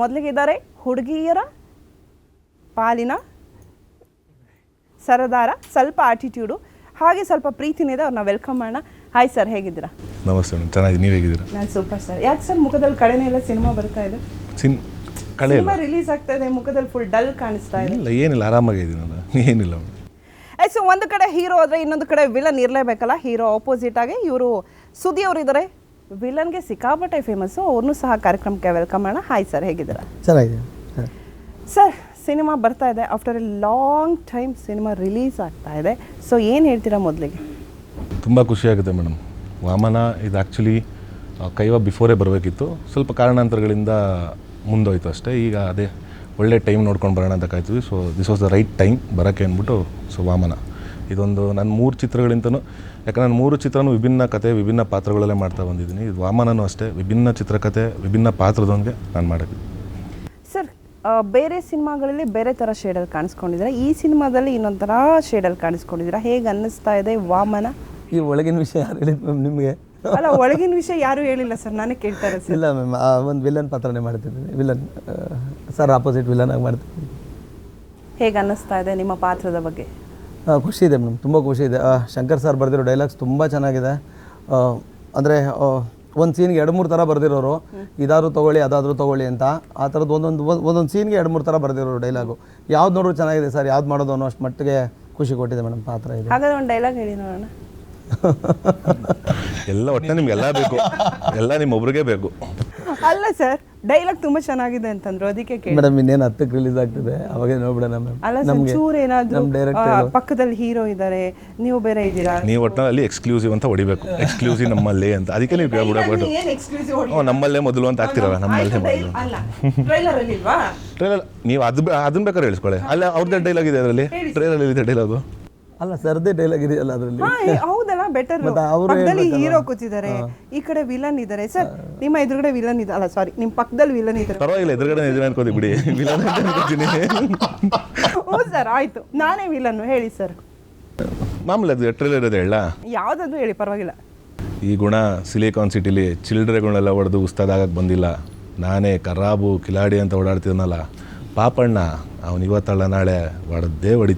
ಮೊದಲಿಗೆ ಇದ್ದಾರೆ ಹುಡುಗಿಯರ ಪಾಲಿನ ಸರದಾರ ಸ್ವಲ್ಪ ಆಟಿಟ್ಯೂಡು ಹಾಗೆ ಸ್ವಲ್ಪ ಪ್ರೀತಿನಿದೆ ಇದೆ ಅವ್ರನ್ನ ವೆಲ್ಕಮ್ ಮಾಡೋಣ. ಹಾಯ್ ಸರ್ ಹೇಗಿದ್ದೀರಾ? ನಮಸ್ತೆ ಮೇಡಮ್ ಚೆನ್ನಾಗಿ ನೀವು ಹೇಗಿದ್ದೀರಾ? ನಾನು ಸೂಪರ್ ಸರ್ ಯಾಕೆ ಸರ್ ಮುಖದಲ್ಲಿ ಕಳೆನೇ ಇಲ್ಲ ಸಿನಿಮಾ ಬರ್ತಾ ಇದೆ? ಸಿನ್ ಕಳೆ ಇಲ್ಲ. ಸಿನಿಮಾ ರಿಲೀಸ್ ಆಗ್ತಾ ಇದೆ ಮುಖದಲ್ಲಿ ಫುಲ್ ಡಲ್ ಕಾಣಿಸ್ತಾ ಇದೆ. ಇಲ್ಲ ಏನಿಲ್ಲ ಆರಾಮಾಗಿದ್ದೀನಲ್ಲ ಏನಿಲ್ಲ ಮೇಡಮ್ ಆಯ್ತು ಸೊ ಒಂದು ಕಡೆ ಹೀರೋ ಆದರೆ ಇನ್ನೊಂದು ಕಡೆ ವಿಲನ್ ಇರಲೇಬೇಕಲ್ಲ? ಹೀರೋ ಆಪೋಸಿಟ್ ಆಗಿ ಇವರು ಸುದಿ ಅವರು ಇದ್ದಾರೆ ವಿಲನ್ಗೆ ಸಿಕ್ಕಾಪಟ್ಟೆ ಫೇಮಸ್ಸು ಅವ್ರನ್ನೂ ಸಹ ಕಾರ್ಯಕ್ರಮಕ್ಕೆ ವೆಲ್ಕಮ್ ಮಾಡೋಣ. ಹಾಯ್ ಸರ್ ಹೇಗಿದ್ದೀರಾ? ಚೆನ್ನಾಗಿದೆ ಸರ್ ಸಿನಿಮಾ ಬರ್ತಾ ಇದೆ. After a long time cinema release ಆಗ್ತಾ ಇದೆ. ಸೊ ಏನು ಹೇಳ್ತೀರಾ ಮೊದಲಿಗೆ? ತುಂಬ ಖುಷಿಯಾಗುತ್ತೆ ಮೇಡಮ್ ವಾಮನ ಇದು ಆ್ಯಕ್ಚುಲಿ ಕೈವ ಬಿಫೋರೇ ಬರಬೇಕಿತ್ತು. ಸ್ವಲ್ಪ ಕಾರಣಾಂತರಗಳಿಂದ ಮುಂದೋಯ್ತು ಅಷ್ಟೇ. ಈಗ ಅದೇ ಒಳ್ಳೆ ಟೈಮ್ ನೋಡ್ಕೊಂಡು ಬರೋಣ ಅಂತ ಕಾಯ್ತೀವಿ so this was the right time ಬರೋಕ್ಕೆ ಅಂದ್ಬಿಟ್ಟು ಸೊ ವಾಮನ. ಇದೊಂದು ನನ್ನ ಮೂರು ಚಿತ್ರಗಳಿಂತನೂ ಯಾಕಂದ್ರೆ ನಾನು ಮೂರು ಚಿತ್ರನೂ ವಿಭಿನ್ನ ಕತೆ ವಿಭಿನ್ನ ಪಾತ್ರಗಳಲ್ಲೇ ಮಾಡ್ತಾ ಬಂದಿದ್ದೀನಿ. ಇದು ವಾಮನನೂ ಅಷ್ಟೇ ವಿಭಿನ್ನ ಚಿತ್ರಕತೆ ವಿಭಿನ್ನ ಪಾತ್ರದೊಂದಿಗೆ ನಾನು ಮಾಡಿದ್ದೀನಿ ಸರ್ ಬೇರೆ ಸಿನಿಮಾಗಳಲ್ಲಿ ಬೇರೆ ಥರ ಶೇಡಲ್ಲಿ ಕಾಣಿಸ್ಕೊಂಡಿದ್ದೀರಾ? ಈ ಸಿನಿಮಾದಲ್ಲಿ ಇನ್ನೊಂಥರ ಶೇಡಲ್ ಶೇಡಲ್ಲಿ ಕಾಣಿಸ್ಕೊಂಡಿದ್ದೀರಾ? ಹೇಗೆ ಅನ್ನಿಸ್ತಾ ಇದೆ ವಾಮನ? ಈ ಒಳಗಿನ ವಿಷಯ ಯಾರು ಹೇಳಿದ್ ಮ್ಯಾಮ್ ನಿಮಗೆ? ಅಲ್ಲ ಒಳಗಿನ ವಿಷಯ ಯಾರು ಹೇಳಿಲ್ಲ ಸರ್? ನಾನೇ ಕೇಳ್ತಾ ಇರೋದು ಸರ್. ಇಲ್ಲ ಮ್ಯಾಮ್ ಒಂದು ವಿಲನ್ ಪಾತ್ರನೇ ಮಾಡ್ತಿದ್ದೀನಿ. ವಿಲನ್ ಸರ್ ಆಪೋಸಿಟ್ ವಿಲನ್ ಆಗಿ ಮಾಡ್ತಿದ್ದೀನಿ. ಹೇಗೆ ಅನ್ನಿಸ್ತಾ ಇದೆ ನಿಮ್ಮ ಪಾತ್ರದ ಬಗ್ಗೆ? ಆ, ಖುಷಿ ಇದೆ ಮೇಡಮ್ ತುಂಬ ಖುಷಿ ಇದೆ. ಶಂಕರ್ ಸರ್ ಬರೆದಿರೋ ಡೈಲಾಗ್ಸ್ ತುಂಬ ಚೆನ್ನಾಗಿದೆ. ಅಂದರೆ ಒಂದು ಸೀನ್ಗೆ ಎರಡು ಮೂರು ಥರ ಬರೆದಿರೋರು. ಇದಾದರೂ ತೊಗೊಳ್ಳಿ ಅದಾದರೂ ತೊಗೊಳ್ಳಿ ಅಂತ. ಆ ಥರದ್ದು ಒಂದೊಂದು ಒಂದೊಂದು ಸೀನ್ಗೆ ಎರಡು ಮೂರು ಥರ ಬರೆದಿರೋರು ಡೈಲಾಗು ಯಾವ್ದು ನೋಡ್ರು ಚೆನ್ನಾಗಿದೆ ಸರ್ ಯಾವ್ದು ಮಾಡೋದು ಅನ್ನೋ ಅಷ್ಟು ಮಟ್ಟಿಗೆ ಖುಷಿ ಕೊಟ್ಟಿದೆ ಮೇಡಮ್ ಪಾತ್ರ ಇದೆ. ಹಾಗಾದ್ರೆ ಒಂದು ಡೈಲಾಗ್ ಹೇಳಿ ನೋಡೋಣ. ಎಲ್ಲ ಒಟ್ಟಿನ ನಿಮ್ಗೆಲ್ಲ ಬೇಕು. ಎಲ್ಲ ನಿಮ್ಮೊಬ್ರಿಗೆ ಬೇಕು. ಅಲ್ಲ ಸರ್ ಡೈಲಾಗ್ ತುಂಬಾ ಚೆನ್ನಾಗಿದೆ ಅಂತಂದ್ರು ಅದಕ್ಕೆ ಕೇಳಿ ಮೇಡಮ್ ಇನ್ನೇನು ಹತ್ತಕ್ಕೆ ರಿಲೀಸ್ ಆಗ್ತದೆ? ಅವಾಗೇ ನೋಡ್ಬಿಡೋಣ ಮ್ಯಾಮ್ ಅಲ್ಲ ಸರ್ ಚೂರ್ ಏನಾದ್ರು ನಮ್ಮ ಡೈರೆಕ್ಟರ್ ಆ, ಪಕ್ಕದಲ್ಲಿ ಹೀರೋ ಇದ್ದಾರೆ ನೀವು ಬೇರೆ ಇದ್ದೀರಾ? ನೀವು ಒಟ್ಟಿನಲ್ಲಿ ಎಕ್ಸ್ಕ್ಲೂಸಿವ್ ಅಂತ ಹೊಡಿಬೇಕು. ಎಕ್ಸ್ಕ್ಲೂಸಿವ್ ನಮ್ಮಲ್ಲೇ ಅಂತ. ಅದಕ್ಕೆ ನೀವು ಕೇಳ್ಬಿಡಬೇಕು ಏನ್ ಹ್ಞೂ ನಮ್ಮಲ್ಲೇ ಮೊದಲು ಅಂತ ಆಗ್ತಿರಲ್ಲ ನಮ್ಮಲ್ಲೇ ಮೊದಲು. ಅಲ್ಲ. ಟ್ರೈಲರ್ ಅಲ್ಲಿ ಇಲ್ವಾ? ಟ್ರೈಲರ್ ನೀವು ಅದು ಅದನ್ನ ಬೇಕಾದ್ರೆ ಹೇಳಿಸ್ಕೊಳ್ಳಿ. ಅಲ್ಲ ಅವ್ರದ್ದೇ ಡೈಲಾಗ್ ಇದೆ ಅದರಲ್ಲಿ? ಟ್ರೈಲರ್ ಇದೆ ಡೈಲಾಗು ಅಲ್ಲ ಸರ್ದೇ ಡೈಲಾಗ್ ಇದೆಯಲ್ಲ ಅದರಲ್ಲಿ? ಹಾ, ಏ, ಹೌದಲ್ಲ ಬೆಟರ್ ಪಕ್ಕದಲ್ಲಿ ಹೀರೋ ಕೂತಿದ್ದಾರೆ. ಈ ಕಡೆ ವಿಲನ್ ಇದ್ದಾರೆ. ಸರ್ ನಿಮ್ಮ ಎದುರುಗಡೆ ವಿಲನ್ ಇದೆ ಅಲ್ಲ ಸಾರಿ ನಿಮ್ಮ ಪಕ್ಕದಲ್ಲಿ ವಿಲನ್ ಇದ್ದಾರೆ ಪರವಾಗಿಲ್ಲ ಎದುರುಗಡೆ ಇದೀನಿ ಅನ್ಕೋದಿ ಬಿಡಿ. ವಿಲನ್ ಅನ್ಕೋತೀನಿ. ಹ್ಞೂ ಸರ್ ಆಯ್ತು. ನಾನೇ ವಿಲನ್ ಹೇಳಿ ಸರ್. ಮಾಮೂಲಿ ಅದು ಟ್ರೈಲರ್ ಇದೆ ಹೇಳ. ಯಾವ್ದಾದ್ರು ಹೇಳಿ ಪರವಾಗಿಲ್ಲ. ಈ ಗುಣ ಸಿಲಿಕಾನ್ ಸಿಟಿಲಿ ಚಿಲ್ಡ್ರೆಗಳನ್ನೆಲ್ಲ ಹೊಡೆದು ಉಸ್ತಾದಾಗಕ್ಕೆ ಬಂದಿಲ್ಲ. ನಾನೇ ಕರಾಬು ಕಿಲಾಡಿ ಅಂತ ಓಡಾಡ್ತಿದ್ನಲ್ಲ. ಪಾಪಣ್ಣ ಅವನು ಇವತ್ತಲ್ಲ ನಾಳೆ ಹೊಡೆದೇ ಹೊಡಿ